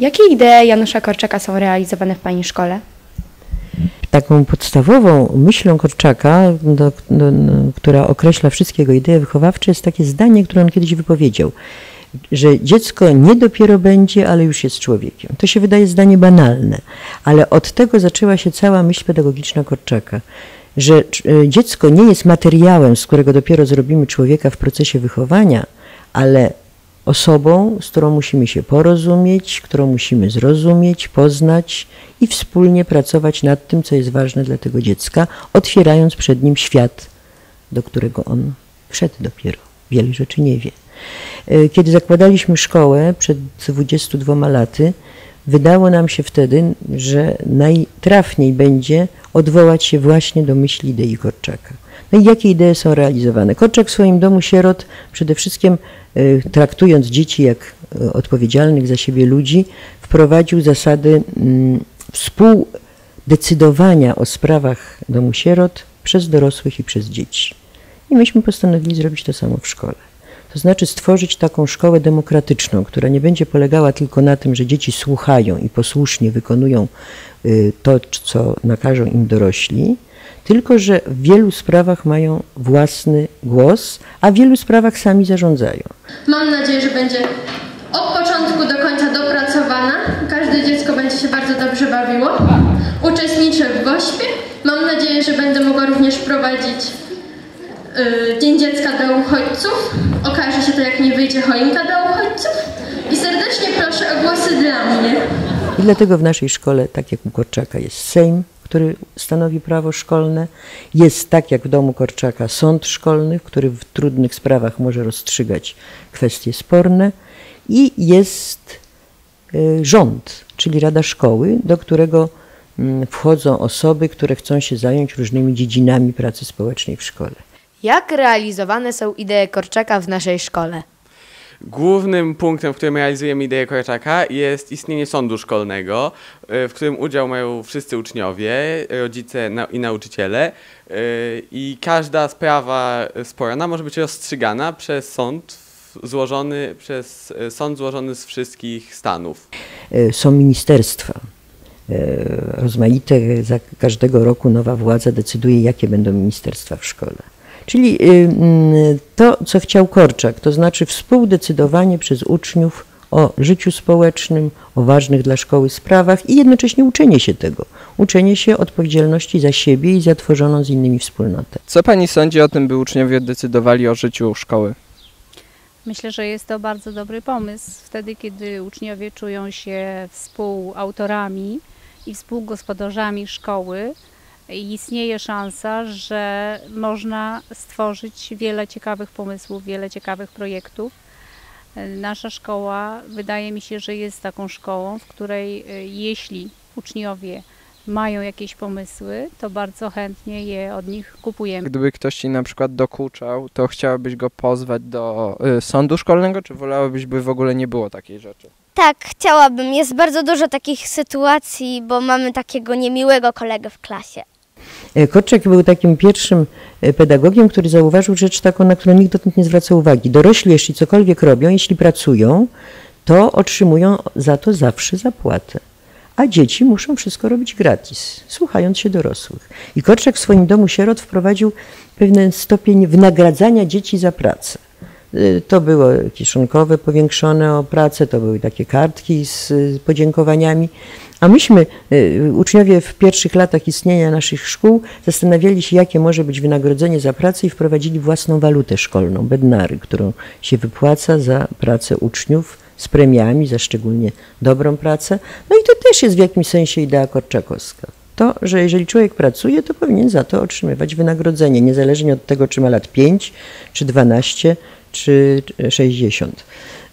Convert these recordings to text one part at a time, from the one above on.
Jakie idee Janusza Korczaka są realizowane w Pani szkole? Taką podstawową myślą Korczaka, do, do, do, która określa wszystkie jego idee wychowawcze, jest takie zdanie, które on kiedyś wypowiedział, że dziecko nie dopiero będzie, ale już jest człowiekiem. To się wydaje zdanie banalne, ale od tego zaczęła się cała myśl pedagogiczna Korczaka, że e, dziecko nie jest materiałem, z którego dopiero zrobimy człowieka w procesie wychowania, ale osobą, z którą musimy się porozumieć, którą musimy zrozumieć, poznać i wspólnie pracować nad tym, co jest ważne dla tego dziecka, otwierając przed nim świat, do którego on wszedł dopiero. Wiele rzeczy nie wie. E, kiedy zakładaliśmy szkołę przed 22 laty, wydało nam się wtedy, że najtrafniej będzie odwołać się właśnie do myśli idei Korczaka. No i jakie idee są realizowane? Korczak w swoim domu sierot przede wszystkim traktując dzieci jak y, odpowiedzialnych za siebie ludzi, wprowadził zasady mm, współdecydowania o sprawach domu sierot przez dorosłych i przez dzieci. I myśmy postanowili zrobić to samo w szkole. To znaczy stworzyć taką szkołę demokratyczną, która nie będzie polegała tylko na tym, że dzieci słuchają i posłusznie wykonują y, to, co nakażą im dorośli, tylko że w wielu sprawach mają własny głos, a w wielu sprawach sami zarządzają. Mam nadzieję, że będzie od początku do końca dopracowana. Każde dziecko będzie się bardzo dobrze bawiło. Uczestniczę w gośpie. Mam nadzieję, że będę mogła również prowadzić y, Dzień Dziecka dla Uchodźców. Okaże się to, jak nie wyjdzie choinka dla uchodźców. I serdecznie proszę o głosy dla mnie. I dlatego w naszej szkole, tak jak u Korczaka, jest Sejm, który stanowi prawo szkolne. Jest tak jak w domu Korczaka sąd szkolny, który w trudnych sprawach może rozstrzygać kwestie sporne. I jest y, rząd, czyli Rada Szkoły, do którego mm, wchodzą osoby, które chcą się zająć różnymi dziedzinami pracy społecznej w szkole. Jak realizowane są idee Korczaka w naszej szkole? Głównym punktem, w którym realizujemy ideę Korczaka jest istnienie sądu szkolnego, y, w którym udział mają wszyscy uczniowie, rodzice i nauczyciele y, i każda sprawa sporna może być rozstrzygana przez sąd złożony przez y, sąd złożony z wszystkich stanów. Są ministerstwa rozmaite, za każdego roku nowa władza decyduje, jakie będą ministerstwa w szkole. Czyli y, mm, to, co chciał Korczak, to znaczy współdecydowanie przez uczniów o życiu społecznym, o ważnych dla szkoły sprawach i jednocześnie uczenie się tego. Uczenie się odpowiedzialności za siebie i za tworzoną z innymi wspólnotę. Co pani sądzi o tym, by uczniowie decydowali o życiu szkoły? Myślę, że jest to bardzo dobry pomysł. Wtedy, kiedy uczniowie czują się współautorami i współgospodarzami szkoły, istnieje szansa, że można stworzyć wiele ciekawych pomysłów, wiele ciekawych projektów. Nasza szkoła wydaje mi się, że jest taką szkołą, w której e, jeśli uczniowie mają jakieś pomysły, to bardzo chętnie je od nich kupujemy. Gdyby ktoś ci na przykład dokuczał, to chciałabyś go pozwać do y, sądu szkolnego, czy wolałabyś, by w ogóle nie było takiej rzeczy? Tak, chciałabym. Jest bardzo dużo takich sytuacji, bo mamy takiego niemiłego kolegę w klasie. E, Korczak był takim pierwszym e, pedagogiem, który zauważył rzecz taką, na którą nikt dotąd nie zwraca uwagi. Dorośli, jeśli cokolwiek robią, jeśli pracują, to otrzymują za to zawsze zapłatę. A dzieci muszą wszystko robić gratis, słuchając się dorosłych. I Korczak w swoim domu sierot wprowadził pewien stopień wynagradzania dzieci za pracę. E, to było kieszonkowe powiększone o pracę, to były takie kartki z podziękowaniami. A myśmy, y, uczniowie w pierwszych latach istnienia naszych szkół, zastanawiali się, jakie może być wynagrodzenie za pracę i wprowadzili własną walutę szkolną, bednary, którą się wypłaca za pracę uczniów z premiami, za szczególnie dobrą pracę. No i to też jest w jakimś sensie idea korczakowska. To, że jeżeli człowiek pracuje, to powinien za to otrzymywać wynagrodzenie, niezależnie od tego, czy ma lat 5, czy 12, czy 60.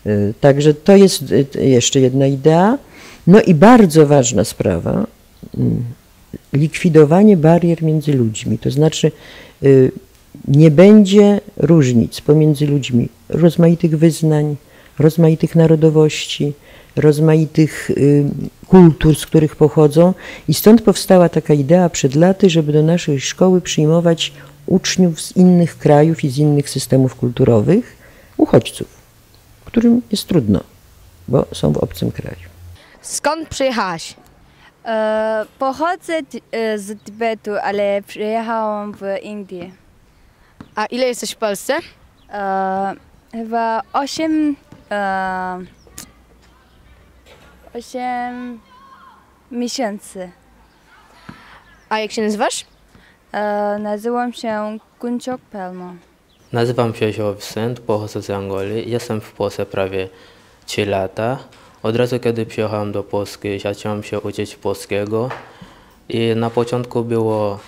Y, także to jest y, jeszcze jedna idea. No i bardzo ważna sprawa, mm, likwidowanie barier między ludźmi, to znaczy y, nie będzie różnic pomiędzy ludźmi rozmaitych wyznań, rozmaitych narodowości, rozmaitych y, kultur, z których pochodzą i stąd powstała taka idea przed laty, żeby do naszej szkoły przyjmować uczniów z innych krajów i z innych systemów kulturowych, uchodźców, którym jest trudno, bo są w obcym kraju. Skąd przyjechałaś? E, pochodzę t- e, z Tybetu, ale przyjechałam w Indię. A ile jesteś w Polsce? E, chyba 8, e, 8 miesięcy. A jak się nazywasz? E, nazywam się Kunchok Pelmo. Nazywam się Vincent, pochodzę z Angolii. Jestem w Polsce prawie 3 lata. Od razu kiedy przyjechałem do Polski, zacząłem się uczyć polskiego i na początku było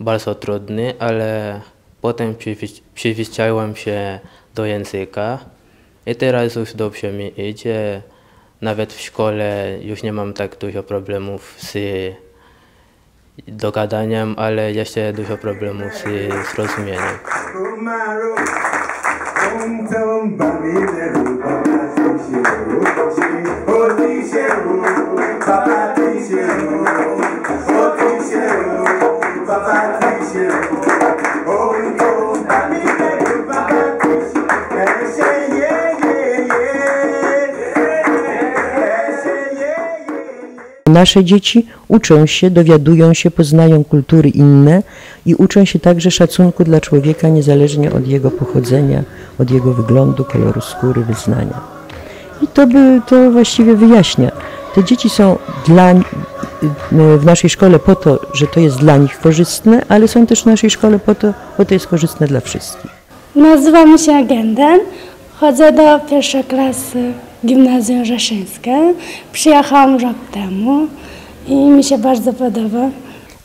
bardzo trudne, ale potem przyzwyczaiłem się do języka i teraz już dobrze mi idzie. Nawet w szkole już nie mam tak dużo problemów z dogadaniem, ale jeszcze dużo problemów z zrozumieniem. Nasze dzieci uczą się, dowiadują się, poznają kultury inne i uczą się także szacunku dla człowieka niezależnie od jego pochodzenia, od jego wyglądu, koloru skóry, wyznania. I to, by, to właściwie wyjaśnia. Te dzieci są dla, w naszej szkole po to, że to jest dla nich korzystne, ale są też w naszej szkole po to, bo to jest korzystne dla wszystkich. Nazywam się Agenden. Chodzę do pierwszej klasy Gimnazjum Rzeszyńskie. Przyjechałam rok temu i mi się bardzo podoba.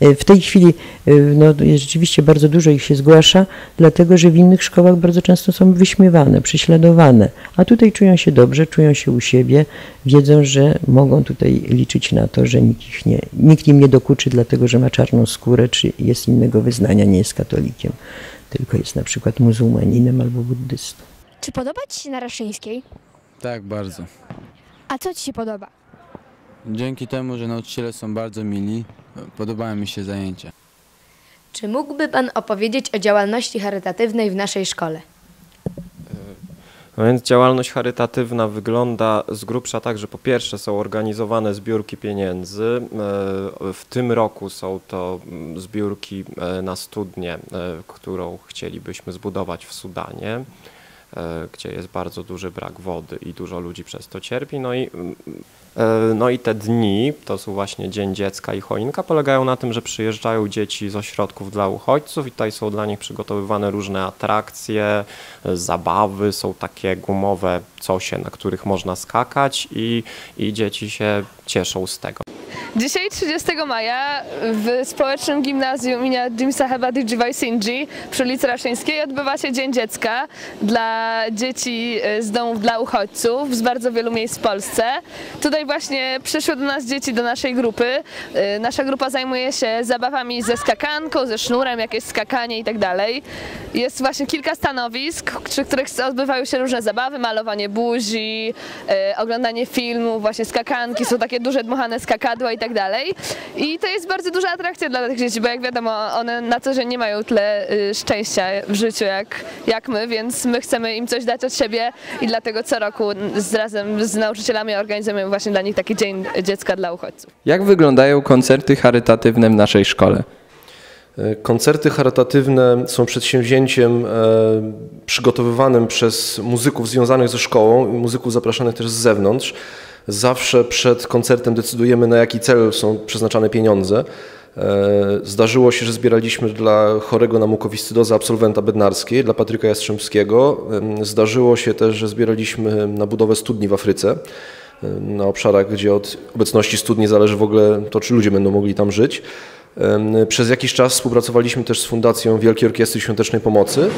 E, W tej chwili e, no, jest rzeczywiście bardzo dużo ich się zgłasza, dlatego że w innych szkołach bardzo często są wyśmiewane, prześladowane, a tutaj czują się dobrze, czują się u siebie, wiedzą, że mogą tutaj liczyć na to, że nikt, ich nie, nikt im nie dokuczy, dlatego że ma czarną skórę, czy jest innego wyznania, nie jest katolikiem, tylko jest na przykład muzułmaninem albo buddystą. Czy podoba Ci się na Raszyńskiej? Tak, bardzo. A co Ci się podoba? Dzięki temu, że nauczyciele są bardzo mili, podobają mi się zajęcia. Czy mógłby Pan opowiedzieć o działalności charytatywnej w naszej szkole? No więc działalność charytatywna wygląda z grubsza tak, że po pierwsze są organizowane zbiórki pieniędzy. E, W tym roku są to mm, zbiórki e, na studnię, e, którą chcielibyśmy zbudować w Sudanie, e, gdzie jest bardzo duży brak wody i dużo ludzi przez to cierpi. No i, mm, e, no i te dni, to są właśnie Dzień Dziecka i Choinka, polegają na tym, że przyjeżdżają dzieci z ośrodków dla uchodźców i tutaj są dla nich przygotowywane różne atrakcje, e, zabawy, są takie gumowe cosie, na których można skakać i, i dzieci się cieszą z tego. Dzisiaj 30 maja w społecznym gimnazjum imienia Jimsa Hebady Singhi przy ulicy Raszyńskiej odbywa się Dzień Dziecka dla dzieci e, z domów dla uchodźców z bardzo wielu miejsc w Polsce. Tutaj właśnie przyszły do nas dzieci do naszej grupy. E, Nasza grupa zajmuje się zabawami ze skakanką, ze sznurem, jakieś skakanie i tak dalej. Jest właśnie kilka stanowisk, przy których odbywają się różne zabawy, malowanie buzi, e, oglądanie filmów, właśnie skakanki, są takie duże dmuchane skakadła i tak dalej. I to jest bardzo duża atrakcja dla tych dzieci, bo jak wiadomo, one na co dzień nie mają tyle y, szczęścia w życiu jak, jak my, więc my chcemy im coś dać od siebie i dlatego co roku z, razem z nauczycielami organizujemy właśnie dla nich taki Dzień Dziecka dla uchodźców. Jak wyglądają koncerty charytatywne w naszej szkole? E, Koncerty charytatywne są przedsięwzięciem e, przygotowywanym przez muzyków związanych ze szkołą i muzyków zapraszanych też z zewnątrz. Zawsze przed koncertem decydujemy, na jaki cel są przeznaczane pieniądze. E, Zdarzyło się, że zbieraliśmy dla chorego na mukowiscydozę absolwenta bednarskiej, dla Patryka Jastrzębskiego. Zdarzyło się też, że zbieraliśmy na budowę studni w Afryce, na obszarach, gdzie od obecności studni zależy w ogóle to, czy ludzie będą mogli tam żyć. Przez jakiś czas współpracowaliśmy też z Fundacją Wielkiej Orkiestry Świątecznej Pomocy.